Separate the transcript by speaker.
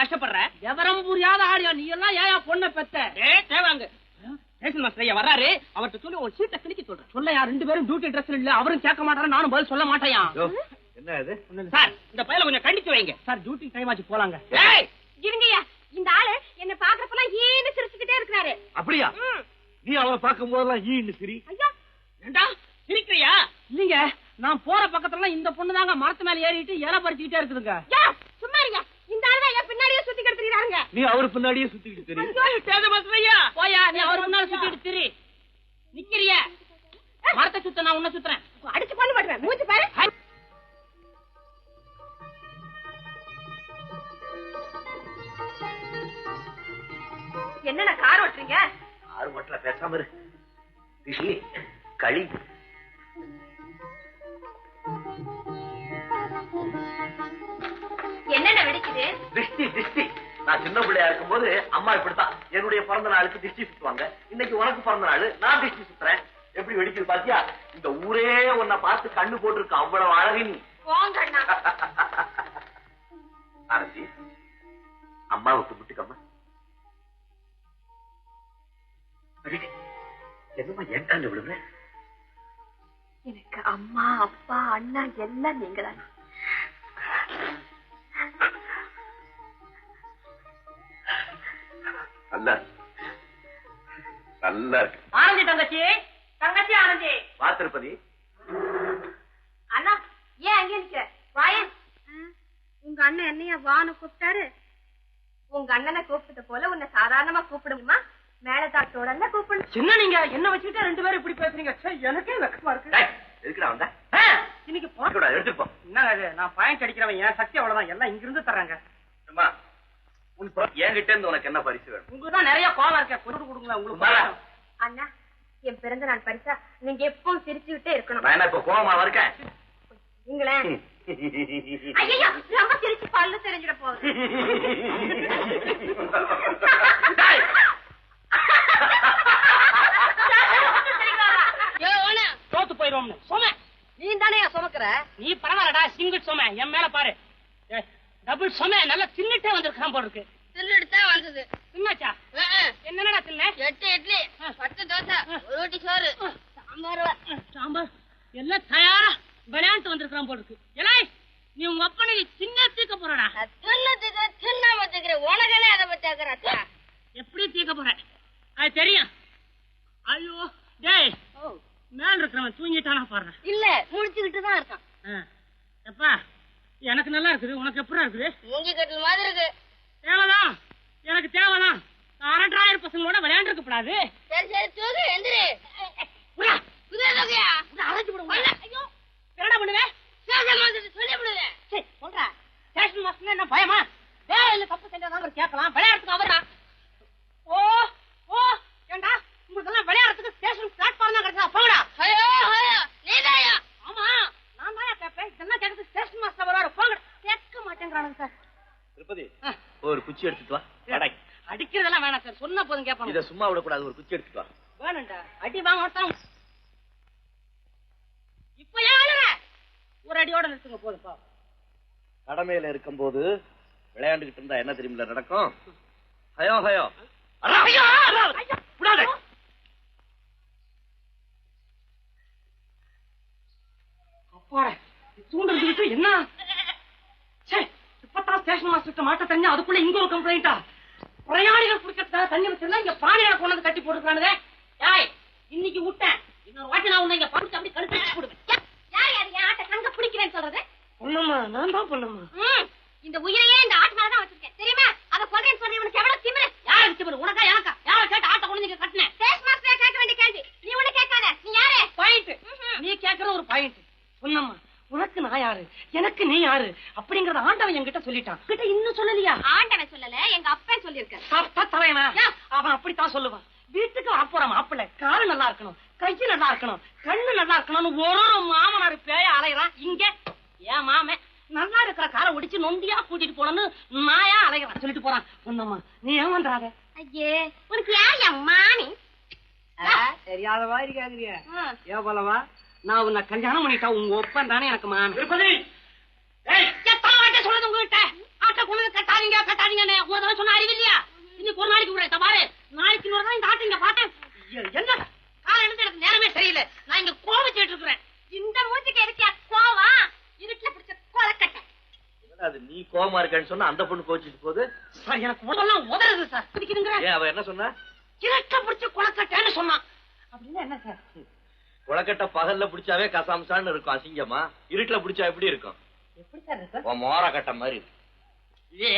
Speaker 1: கஷ்டப்படுற? விவரம் புரியாத ஆடியா நீ எல்லாம்? ஏயா பொண்ணை பெத்த? தேவாங்க. ஐயா வர்றாரு. அவர்கிட்ட சொல்லி ஒரு சீட்டை கிழிக்க சொல்றேன். சொல்லையா ரெண்டு பேரும் டியூட்டி ட்ரெஸ்ல இல்ல. அவரும் கேட்க மாட்டாரா? நானும் பதில் சொல்ல மாட்டேயா? இந்த பையல கொஞ்சம் வைங்க. சார்
Speaker 2: இந்த ஆளு என்ன பாக்குறப்பெல்லாம் ஈன்னு சிரிச்சுக்கிட்டே இருக்கிறாரு.
Speaker 3: அப்படியா? நீ அவரை பார்க்கும் போதெல்லாம்
Speaker 2: ஐயா.
Speaker 1: ஏண்டா சிரிக்கிறியா? இல்லைங்க நான் போற பக்கத்துல இந்த பொண்ணுதாங்க மரத்து மேல ஏறிட்டு இலை பறிச்சுக்கிட்டே இருக்குதுங்க.
Speaker 2: கிடத்துறாங்க
Speaker 3: நீ அவரு பின்னாடியே சுத்திக்கிட்டு தெரியும்
Speaker 1: தேசபஸ்ரையா போயா நீ அவர் முன்னால சுத்திட்டு திரி. நிக்கிறிய? மரத்தை சுத்த நான் உன்ன சுத்துறேன்.
Speaker 2: அடிச்சு பண்ண மாட்டேன் மூச்சு பாரு. என்னண்ணா கார் ஓட்டுறீங்க?
Speaker 3: ஆறு மட்டும் பேசாம இரு. ரிஷி
Speaker 2: என்னென்ன வெடிக்குது?
Speaker 3: திருஷ்டி திருஷ்டி. நான் சின்ன பிள்ளையா இருக்கும்போது அம்மா இப்படித்தான். என்னுடைய பிறந்த நாளுக்கு திருஷ்டி சுத்துவாங்க. இன்னைக்கு உனக்கு பிறந்த நாள் நான் திருஷ்டி சுத்துறேன். எப்படி வெடிக்குது பாத்தியா? இந்த ஊரே உன்னை பார்த்து கண்ணு போட்டிருக்கு. அவ்வளவு அழகு நீ.
Speaker 2: போங்கண்ணா
Speaker 3: ஆனந்தி அம்மாவை கும்பிட்டுக்கம்மா. என்னம்மா ஏன் கண்ணு விடுவேன்
Speaker 2: எனக்கு அம்மா அப்பா அண்ணா எல்லாம் நீங்க
Speaker 3: நல்லா நல்லா இருக்கு.
Speaker 1: ஆனந்தி தங்கச்சி தங்கச்சி ஆனந்தி
Speaker 3: வா திருப்பதி
Speaker 2: அண்ணா ஏன் அங்கே நிக்கிற? வாயன் உங்க அண்ணன் என்னைய வான்னு கூப்பிட்டாரு? உங்க அண்ணனை கூப்பிட்டது போல உன்னை சாதாரணமா கூப்பிடுமா மேலதாட்டோட கூப்பிடணும்.
Speaker 1: சின்ன நீங்க என்ன வச்சுக்கிட்டு ரெண்டு பேரும் இப்படி பேசுறீங்க? ச்சே, எனக்கே வெக்கமா இருக்கு.
Speaker 3: எதுக்குடா வந்த?
Speaker 1: இன்னைக்கு போ-
Speaker 3: கூட எடுத்துட்டு போ.
Speaker 1: என்னங்க நான் பாயிண்ட் அடிக்கிறவன் என் சக்தி அவ்வளவுதான். எல்லாம் இங்க இருந்து தர்றாங்க.
Speaker 3: என்கிட்ட இருந்து உனக்கு என்ன பரிசு வேணும்?
Speaker 1: உங்களுக்கு தான் நிறைய கோவம் இருக்க கொண்டு கொடுங்களேன் உங்களுக்கு.
Speaker 2: அண்ணா என் பிறந்த நாள் பரிசா நீங்க எப்பவும் சிரிச்சுக்கிட்டே இருக்கணும்.
Speaker 3: நான் இப்ப கோவமா இருக்கேன்?
Speaker 2: நீங்களேன் ஐயோ ரொம்ப சிரிச்சு பல்லு தெரிஞ்சிட போகுது.
Speaker 1: தோத்து போயிடுவோம்னு. சொன்ன
Speaker 2: நீ தானே சுமக்கிற?
Speaker 1: நீ பரவாயில்லடா சிங்கிள் சொம. என் மேல பாரு. டபுள் சொம நல்லா தின்னுட்டே வந்திருக்கான் போல இருக்கு.
Speaker 2: தின்னுட்டு வந்தது.
Speaker 1: தின்னாச்சா? என்னடா தின்ன?
Speaker 2: எட்டு இட்லி பத்து தோசை ரொட்டி சோறு. சாம்பார்
Speaker 1: சாம்பார். எல்லாம் தயாரா விளையாண்டு வந்திருக்கான் போல இருக்கு. எலை நீ உங்க அப்பனை சின்ன தீக்க போறடா.
Speaker 2: தின்னதுக்கு தின்னாம வச்சுக்கிற உனக்கனே அதை பத்தி ஆக்குறாச்சா
Speaker 1: எப்படி தீக்க போற? அது தெரியும். ஐயோ டேய் மேல இருக்கிறவன் தூங்கிட்டானா பாரு
Speaker 2: இல்ல முடிச்சுக்கிட்டு தான் இருக்கான்
Speaker 1: எப்பா எனக்கு நல்லா இருக்குது. உனக்கு எப்படி இருக்குது?
Speaker 2: மூங்கி கட்டில் மாதிரி இருக்கு.
Speaker 1: தேவைதான். எனக்கு தேவைதான். அரண்டாயிரம் பசங்களோட விளையாண்டு கூடாது
Speaker 2: சரி சரி தூக்கு எந்திரி.
Speaker 1: அரைச்சு விடுவோம்
Speaker 2: ஐயோ.
Speaker 1: என்னடா பண்ணுவேன்
Speaker 2: விடுவேன்
Speaker 1: சரி சொல்றா. ஸ்டேஷன் மாஸ்டர் என்ன பயமா வேலையில தப்பு செஞ்சாதான் அவர் கேட்கலாம் விளையாடுறதுக்கு அவரா ஓ ஓ ஏண்டா உங்களுக்கு எல்லாம் விளையாடுறதுக்கு ஸ்டேஷன் பிளாட்ஃபார்ம் தான் கிடைச்சா போங்கடா
Speaker 2: ஐயோ ஐயோ நீதாயா
Speaker 1: ஆமா நான் தான் கேட்பேன் இதெல்லாம் கேட்கறது ஸ்டேஷன் மாஸ்டர் வராரு போங்க கேட்க மாட்டேங்கிறானுங்க சார்
Speaker 3: ஒரு குச்சி எடுத்துட்டு வா.
Speaker 1: அடிக்கிறதெல்லாம் வேணாம் சார். சொன்ன போதும் கேட்பாங்க
Speaker 3: இத சும்மா விடக்கூடாது. ஒரு குச்சி எடுத்துட்டு வா.
Speaker 1: வேணும்டா. அடி வாங்க இப்ப ஒரு அடியோட நிறுத்துங்க போதுப்பா
Speaker 3: கடமையில இருக்கும்போது விளையாண்டுகிட்டு இருந்தா என்ன தெரியுமில்ல நடக்கும்? ஹயோ ஹயோ அரா!
Speaker 1: ஐயோ, ஐயோ,
Speaker 3: விடாதே.
Speaker 1: அப்பாடா தூண்டுறதுக்கு என்ன சரி இப்பதான் மாஸ்டர் மாட்ட தெரிஞ்சா அதுக்குள்ள இங்க ஒரு கம்ப்ளைண்டா பிரயாணிகள் குடிக்கிறதுக்காக தண்ணி வச்சிருந்தா இங்க பானையில கொண்டு வந்து கட்டி போட்டுருக்கானுதே யாய் இன்னைக்கு விட்டேன் இன்னொரு வாட்டி நான் உன்னை இங்க படுத்து அப்படி கழுத்து வச்சு போடுவேன்.
Speaker 2: யார் யார் என் ஆட்டை கங்க பிடிக்கிறேன்னு சொல்றது?
Speaker 1: பொண்ணம்மா நான் தான் பொண்ணம்மா
Speaker 2: ம், இந்த உயிரையே இந்த ஆட்டு மேல தான் வச்சிருக்கேன். தெரியுமா? அத கொல்றேன்னு சொல்ற இவனுக்கு எவ்வளவு திமிரு?
Speaker 1: யாரை வச்சு உனக்கா எனக்கா? யாரை கேட்டு ஆட்ட கொண்டு நீங்க கட்டினேன்
Speaker 2: ஸ்டேஷ் மாஸ்டர் கேட்க வேண்டிய கேள்வி. நீ ஒண்ணு கேட்காத. நீ யாரு?
Speaker 1: பாயிண்ட் நீ கேக்குற ஒரு பாயிண்ட் சொன்னம்மா. உனக்கு நான் யாரு? எனக்கு நீ யாரு? அப்படிங்கறத ஆண்டவன் என்கிட்ட சொல்லிட்டான். கிட்ட இன்னும் சொல்லலையா?
Speaker 2: ஆண்டவன் சொல்லல எங்க அப்பன் சொல்லிருக்காரு
Speaker 1: தப்பா தலைவனா. அவன் அப்படித்தான் சொல்லுவான். வீட்டுக்கு வாப்போற மாப்பிள்ளை. காலு நல்லா இருக்கணும். கைக்கு நல்லா இருக்கணும். கண்ணு நல்லா இருக்கணும்னு ஒரு ஒரு மாமனார் பேய அலைகிறான் இங்க ஏன் மாமன். நல்லா இருக்கிற காரை ஒடிச்சு நொண்டியா கூட்டிட்டு போனோம்னு நாயா அலைகிறான் சொல்லிட்டு போறான். பொண்ணம்மா நீ ஏமாந்தாத
Speaker 2: ஐயே உனக்கு யார் என் மாமி?
Speaker 1: தெரியாத மாதிரி கேக்குறிய ஏன் போலவா? நான் உன்னை கல்யாணம் பண்ணிட்டா உங்க ஒப்பன் தானே எனக்கு மாமன்.
Speaker 3: திருப்பதி!
Speaker 1: எத்தனை வாட்டி சொல்லுது உங்ககிட்ட? ஆட்டை கொண்டு கட்டாதீங்க கட்டாதீங்கன்னு. ஒரு தடவை சொன்ன அறிவு இல்லையா? இன்னைக்கு ஒரு நாளைக்கு கூட பாரு. நாளைக்கு இன்னொரு நாள் இந்த ஆட்டை இங்க பார்த்தேன். என்ன? காலம் இருந்து எனக்கு நேரமே சரியில்லை. நான் இங்க கோவிச்சுட்டு இருக்கிறேன்.
Speaker 2: இந்த மூஞ்சிக்கு எதுக்கியா கோவம்? இருட்டுல பிடிச்ச கொலக்கட்டை.
Speaker 3: அது நீ கோவமா இருக்கேன்னு சொன்னா அந்த பொண்ணு கோச்சிட்டு போகுது?
Speaker 1: சார் எனக்கு உடம்பெல்லாம் உதறது சார். பிடிக்குதுங்கிற?
Speaker 3: அவ என்ன சொன்னா?
Speaker 1: கிழக்க பிடிச்ச குளக்கட்டேன்னு சொன்னான். அப்படின்னா என்ன சார்?
Speaker 3: குளக்கட்டை பகல்ல பிடிச்சாவே கசாமசான்னு இருக்கும் அசிங்கமா? இருட்டுல பிடிச்சா எப்படி இருக்கும்?
Speaker 1: எப்படி சார் இருக்கு
Speaker 3: உன் மோர கட்ட மாதிரி.
Speaker 1: ஏ